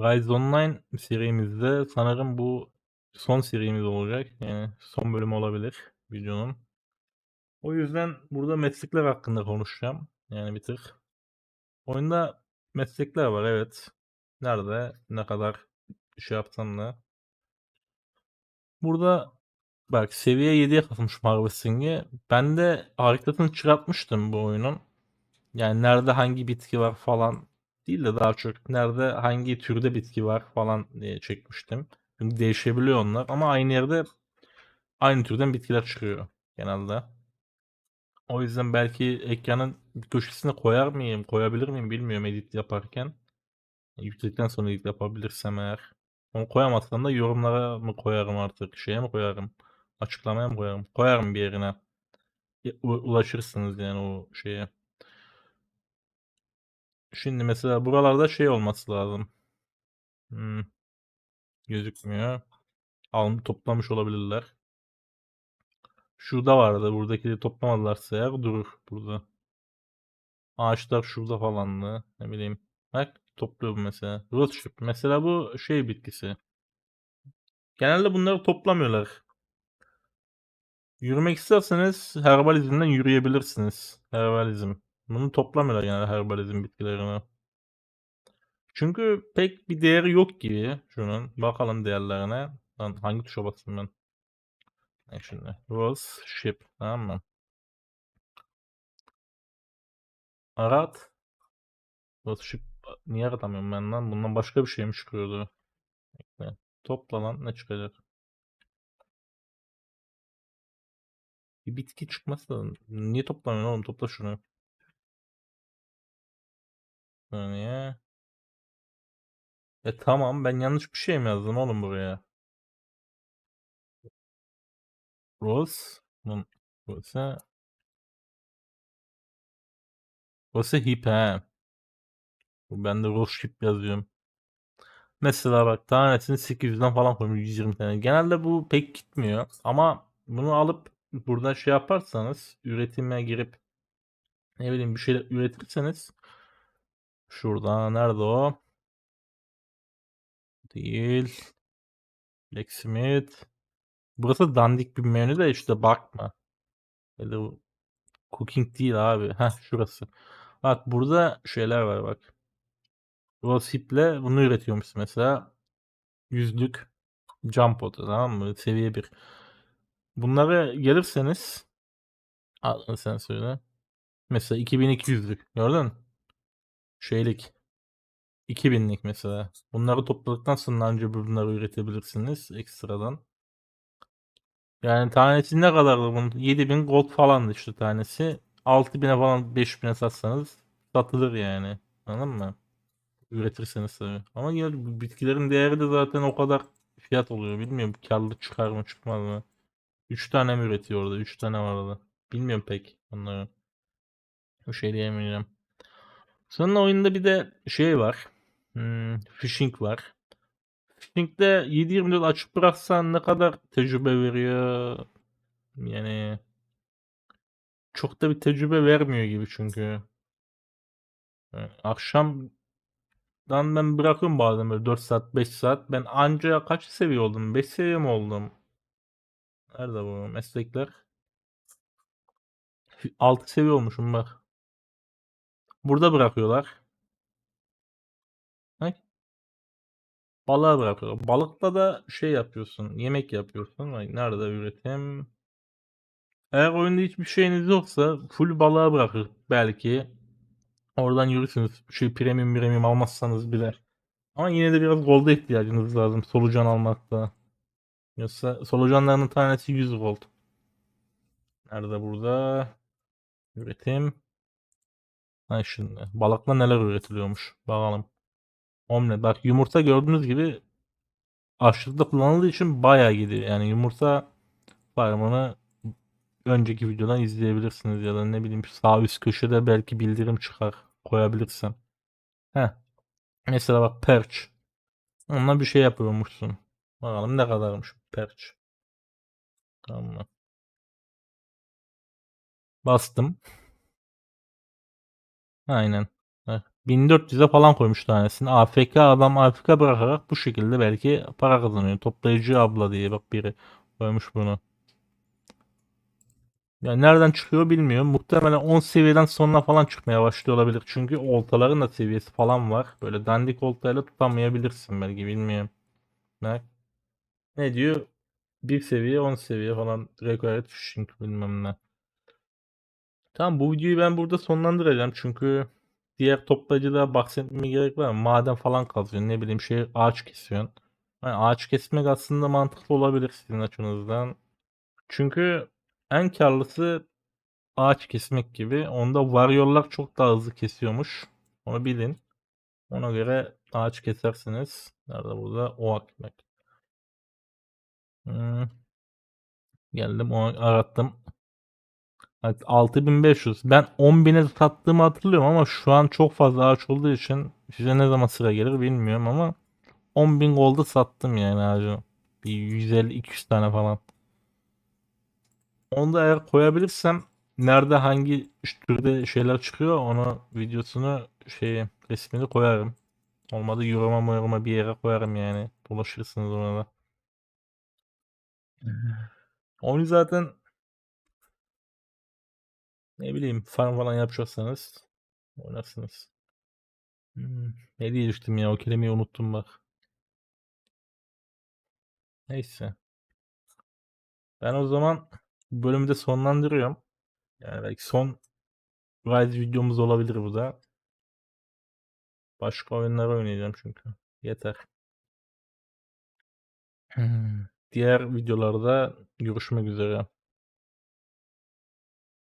Rise Online serimizde sanırım bu son serimiz olacak. Yani son bölüm olabilir videonun. O yüzden burada meslekler hakkında konuşacağım. Yani bir tık. Oyunda meslekler var evet. Nerede ne kadar şey yapsam da. Burada bak seviye 7'ye katılmış Harvesting'i. Ben de haritasını çıkartmıştım bu oyunun. Yani nerede hangi bitki var falan değil de daha çok nerede hangi türde bitki var falan diye çekmiştim. Çünkü değişebiliyor onlar ama aynı yerde aynı türden bitkiler çıkıyor genelde. O yüzden belki ekranın köşesine koyar mıyım, koyabilir miyim bilmiyorum edit yaparken. Yükledikten sonra edit yapabilirsem eğer. Onu koyamazsam da yorumlara mı koyarım artık, şeye mi koyarım, açıklamaya mı koyarım? Koyarım bir yerine. Ulaşırsınız yani o şeye. Şimdi mesela buralarda şey olması lazım. Hmm. Gözükmüyor. Almış toplamış olabilirler. Şurada vardı. Buradakileri toplamadılarsa eğer durur burada. Ağaçlar şurada falandı. Ne bileyim. Bak topluyor bu mesela. Rothschild. Mesela bu şey bitkisi. Genelde bunları toplamıyorlar. Yürümek isterseniz herbalizmden yürüyebilirsiniz. Herbalizm. Bunu toplamıyorlar genelde herbalizm bitkilerini. Çünkü pek bir değeri yok gibi şunun. Bakalım değerlerine. Lan hangi tuşa basayım ben? Bak şimdi. Rose ship. Tamam mı? Arat. Rose ship. Niye aratamıyorum ben lan? Bundan başka bir şey mi çıkıyordu? Bekle. Topla lan ne çıkacak? Bir bitki çıkması lazım. Niye toplamıyorsun oğlum? Topla şunu. Saniye. E tamam ben yanlış bir şey mi yazdım oğlum buraya? Rose. Rose. Rose hip he. Ben de Rose ship yazıyorum. Mesela bak tanesini 800'den falan koymuş 120 tane. Genelde bu pek gitmiyor ama bunu alıp burada şey yaparsanız üretime girip ne bileyim bir şeyler üretirseniz şurada nerede o? Değil. Blacksmith. Burası dandik bir menü de işte bakma. Böyle cooking değil abi. Heh şurası. Bak burada şeyler var bak. Rose Hip'le bunu üretiyormuş mesela. Yüzlük cam potu tamam mı? Seviye 1. Bunlara gelirseniz adını sen söyle. Mesela 2200'lük gördün? Şeylik. 2000'lik mesela. Bunları topladıktan sonra önce bunları üretebilirsiniz ekstradan. Yani tanesi ne kadardı bunun? 7000 gold falandı işte tanesi. 6000'e falan 5000'e satsanız satılır yani. Anladın mı? Üretirseniz tabii. Ama ya bitkilerin değeri de zaten o kadar fiyat oluyor. Bilmiyorum karlı çıkar mı çıkmaz mı. 3 tane mi üretiyor orada? 3 tane var orada. Bilmiyorum pek onları. O şey diyemeyeceğim. Sonra oyunda bir de şey var. Hmm, fishing var. Fishing'de 7-24 açık bıraksan ne kadar tecrübe veriyor? Yani çok da bir tecrübe vermiyor gibi çünkü. Yani akşamdan ben bırakıyorum bazen böyle 4 saat 5 saat. Ben anca kaç seviye oldum? 5 seviye mi oldum? Nerede bu meslekler? 6 seviye olmuşum bak. Burada bırakıyorlar. Bak. Balığa bırakıyorlar. Balıkla da şey yapıyorsun. Yemek yapıyorsun. Bak nerede üretim? Eğer oyunda hiçbir şeyiniz yoksa full balığa bırakır belki. Oradan yürürsünüz. Şey premium premium almazsanız bile. Ama yine de biraz gold'a ihtiyacınız lazım solucan almakta. Yoksa solucanların tanesi 100 gold. Nerede burada? Üretim. Ha şimdi. Balıkla neler üretiliyormuş. Bakalım. Omlet. Bak yumurta gördüğünüz gibi aşırıda kullanıldığı için bayağı gidiyor. Yani yumurta farmını önceki videodan izleyebilirsiniz ya da ne bileyim sağ üst köşede belki bildirim çıkar koyabilirsem. Heh. Mesela bak perch. Onunla bir şey yapıyormuşsun. Bakalım ne kadarmış perch. Tamam. Bastım. Aynen. Heh. 1400'e falan koymuş tanesini. AFK adam AFK bırakarak bu şekilde belki para kazanıyor. Toplayıcı abla diye bak biri koymuş bunu. Yani nereden çıkıyor bilmiyorum. Muhtemelen 10 seviyeden sonra falan çıkmaya başlıyor olabilir. Çünkü oltaların da seviyesi falan var. Böyle dandik oltayla tutamayabilirsin belki bilmiyorum. Ne? Ne diyor? 1 seviye 10 seviye falan. Required fishing bilmem ne. Tamam bu videoyu ben burada sonlandıracağım. Çünkü diğer toplayıcılara bahsetmeme gerek var mı? Maden falan kazıyorsun. Ne bileyim şey ağaç kesiyorsun. Yani ağaç kesmek aslında mantıklı olabilir sizin açınızdan. Çünkü en karlısı ağaç kesmek gibi. Onda warrior'lar çok daha hızlı kesiyormuş. Onu bilin. Ona göre ağaç kesersiniz. Nerede burada? O ekmek. Hmm. Geldim o arattım. Evet, 6500. Ben 10.000'e sattığımı hatırlıyorum ama şu an çok fazla ağaç olduğu için size ne zaman sıra gelir bilmiyorum ama 10.000 gold'a sattım yani ağacı. Bir 150-200 tane falan. Onu da eğer koyabilirsem nerede hangi türde şeyler çıkıyor onu videosunu şey resmini koyarım. Olmadı yoruma yoruma bir yere koyarım yani. Ulaşırsınız ona da. Onu zaten ne bileyim farm falan yapacaksanız oynarsınız. Hmm, ne diyecektim ya o kelimeyi unuttum bak. Neyse. Ben o zaman bu bölümü de sonlandırıyorum. Yani belki son Rise videomuz olabilir bu da. Başka oyunlar oynayacağım çünkü. Yeter. Hmm. Diğer videolarda görüşmek üzere.